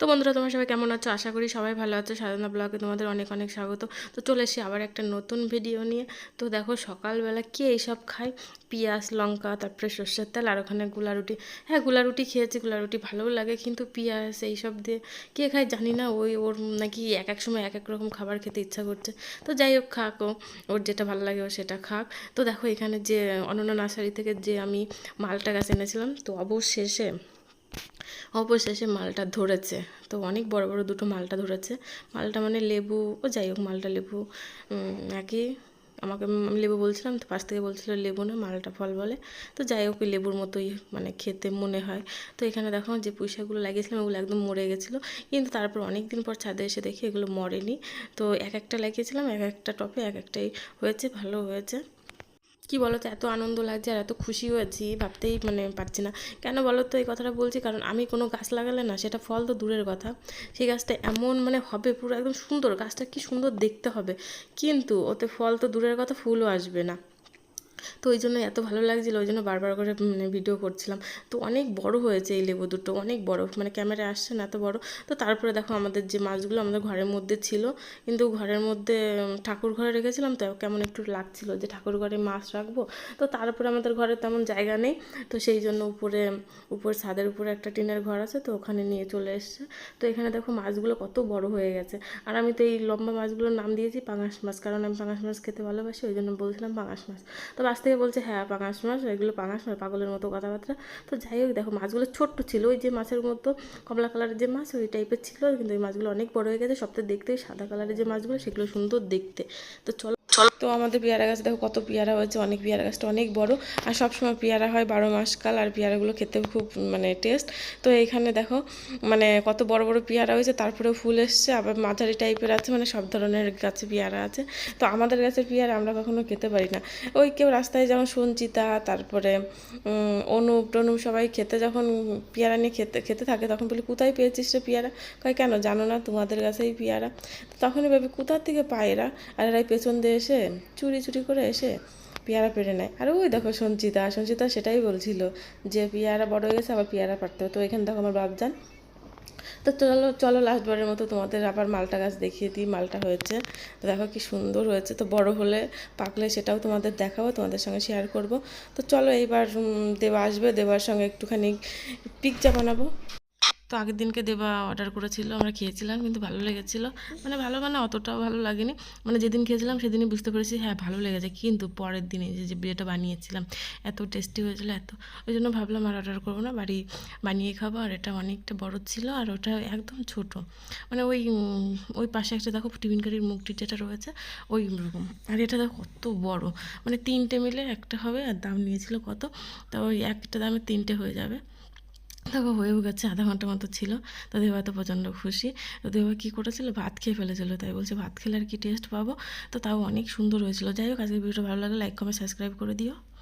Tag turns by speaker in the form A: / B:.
A: তো বন্ধুরা, তোমার সবাই কেমন আছো? আশা করি সবাই ভালো আছো। সাধনা ব্লগে তোমাদের অনেক অনেক স্বাগত। তো চলে এসে আবার একটা নতুন ভিডিও নিয়ে। তো দেখো, সকালবেলা কে এইসব খায়? পেঁয়াজ, লঙ্কা, তারপরে সর্ষের তেল, আর ওখানে গুলা রুটি। হ্যাঁ গুলা রুটি খেয়েছি, গুলা রুটি ভালোও লাগে, কিন্তু পেঁয়াজ এইসব দিয়ে কে খায় জানি না। ওই ওর নাকি এক এক সময় এক এক রকম খাবার খেতে ইচ্ছা করছে। তো যাই হোক, খাক ও, ওর যেটা ভালো লাগে ও সেটা খাক। তো দেখো, এখানে যে অনন্য নার্সারি থেকে যে আমি মালটা গাছ এনেছিলাম, তো অবশেষে অবশেষে মালটা ধরেছে। তো অনেক বড় বড় দুটো মালটা ধরেছে। মালটা মানে লেবু, ও যাই হোক, মালটা লেবু একই। আমাকে আমি লেবু বলছিলাম, তো পাশ থেকে বলছিল লেবু না, মালটা ফল বলে। তো যাই হোক লেবুর মতোই মানে খেতে মনে হয়। তো এখানে দেখো যে পুঁইশাকগুলো লাগিয়েছিলাম ওগুলো একদম মরে গেছিল। কিন্তু তারপর অনেক দিন পর ছাদে এসে দেখি এগুলো মরেনি। তো এক একটা লাগিয়েছিলাম, এক একটা টপে এক একটাই হয়েছে, ভালো হয়েছে। কি বলো তো এত আনন্দ লাগছে আর এত খুশি হয়েছি, ভাবতেই মানে পারছি না। কেন বলো তো এই কথাটা বলছি কারণ আমি কোনো গাছ লাগালে না, সেটা ফল তো দূরের কথা। সেই গাছটা এমন মানে হবে পুরো একদম সুন্দর, গাছটা কি সুন্দর দেখতে হবে। কিন্তু ওতে ফল তো দূরের কথা, ফুলও আসবে না। তো ওই জন্য এত ভালো লাগছিল, ওই জন্য বারবার করে মানে ভিডিও করছিলাম। তো অনেক বড় হয়েছে এই লেবু দুটো অনেক বড় মানে ক্যামেরায় আসছে না এত বড়। তো তারপরে দেখো আমাদের যে মাছগুলো আমাদের ঘরের মধ্যে ছিল, কিন্তু ঘরের মধ্যে ঠাকুর ঘরে রেখেছিলাম তো কেমন একটু লাগছিল যে ঠাকুর ঘরে মাছ রাখব। তো তারপরে আমাদের ঘরে তেমন জায়গা নেই, তো সেই জন্য উপরে, উপর ছাদের উপরে একটা টিনের ঘর আছে, তো ওখানে নিয়ে চলে এসছে। তো এখানে দেখো মাছগুলো কত বড় হয়ে গেছে। আর আমি তো এই লম্বা মাছগুলোর নাম দিয়েছি পাঙাশ মাছ, কারণ আমি পাঙাশ মাছ খেতে ভালোবাসি, ওই জন্য বলছিলাম পাঙাশ মাছ। তো বাস থেকে বলছে হ্যাঁ পাঙাশ মাছ, এগুলো পাঙাশ মাছ পাগলের মতো কথাবার্তা। তো যাই হোক, দেখো, মাছগুলো ছোট্ট ছিল, ওই যে মাছের মতো কমলা কালারের যে মাছ, ওই টাইপের ছিল, কিন্তু ওই মাছগুলো অনেক বড় হয়ে গেছে সবথেকে দেখতে সাদা কালারের যে মাছগুলো, সেগুলো সুন্দর দেখতে। তো চলো তো আমাদের পেয়ারা গাছ, দেখো কত পেয়ারা হয়েছে, অনেক পেয়ারা গাছটা অনেক বড়। আর সবসময় পেয়ারা হয় বারো মাস কাল, আর পেয়ারাগুলো খেতে খুব মানে টেস্ট তো এইখানে দেখো মানে কত বড় বড় পেয়ারা হয়েছে, তারপরেও ফুল এসছে, আবার মাঝারি টাইপের আছে মানে সব ধরনের গাছে পেয়ারা আছে। তো আমাদের গাছের পেয়ারা আমরা কখনো খেতে পারি না। ওই কেউ রাস্তায় যেমন সঞ্চিতা, তারপরে অনুপ টনুপ সবাই খেতে যখন পেয়ারা নিয়ে খেতে খেতে থাকে, তখন বলি, কোথায় পেয়েছিস রে পেয়ারা? কয়, কেন? জানো না, তোমাদের গাছেই পেয়ারা। তখনই ভাবি, কোথার থেকে পায় এরা? আর এরাই পেছন দিয়ে এসে চুরি চুরি করে এসে পেয়ারা পেরে নেয়। আর ওই দেখো সঞ্চিতা সঞ্চিতা সেটাই বলছিল যে পেয়ারা বড় হয়ে গেছে, আবার পেয়ারা পারতে তো এখানে দেখো আমার বাপজান। তো চলো চলো লাস্টবারের মতো তোমাদের আবার মালটা গাছ দেখিয়ে দিই, মালটা হয়েছে। তো দেখো কি সুন্দর হয়েছে। তো বড় হলে পাকলে সেটাও তোমাদের দেখাবো, তোমাদের সঙ্গে শেয়ার করব। তো চলো এইবার দেবা আসবে দেবার সঙ্গে একটুখানি পিকচা বানাবো। তো আগের দিনকে দেবা অর্ডার করেছিল, আমরা খেয়েছিলাম কিন্তু ভালো লেগেছিল। মানে ভালো মানে অতটাও ভালো লাগেনি। মানে যেদিন খেয়েছিলাম সেদিনই বুঝতে পেরেছি হ্যাঁ ভালো লেগেছে। কিন্তু পরের দিনে যে যে বিয়েটা বানিয়েছিলাম, এত টেস্টি হয়েছিল, এত। ওই জন্য ভাবলাম আর অর্ডার করব না, বাড়ি বানিয়ে খাব। আর এটা অনেকটা বড় ছিল আর ওটা একদম ছোট। মানে ওই ওই পাশে একটা দেখো টিফিন কারির মুখটি যেটা রয়েছে, ওই রকম। আর এটা দেখো কত বড়। মানে তিনটে মিলে একটা হবে, আর দাম নিয়েছিল কত? তা ওই একটা দামে তিনটে হয়ে যাবে। দেখো হয়েও গেছে আধা ঘণ্টা মতো ছিল, তো দেবা তো প্রচণ্ড খুশি। তো দেবা কী করেছিল? ভাত খেয়ে ফেলেছিল, তাই বলছে, ভাত খেলে আর কি টেস্ট পাবো? তো তাও অনেক সুন্দর হয়েছিল। যাই হোক আজকে ভিডিওটা ভালো লাগলে লাইক কমেন্ট সাবস্ক্রাইব করে দিও।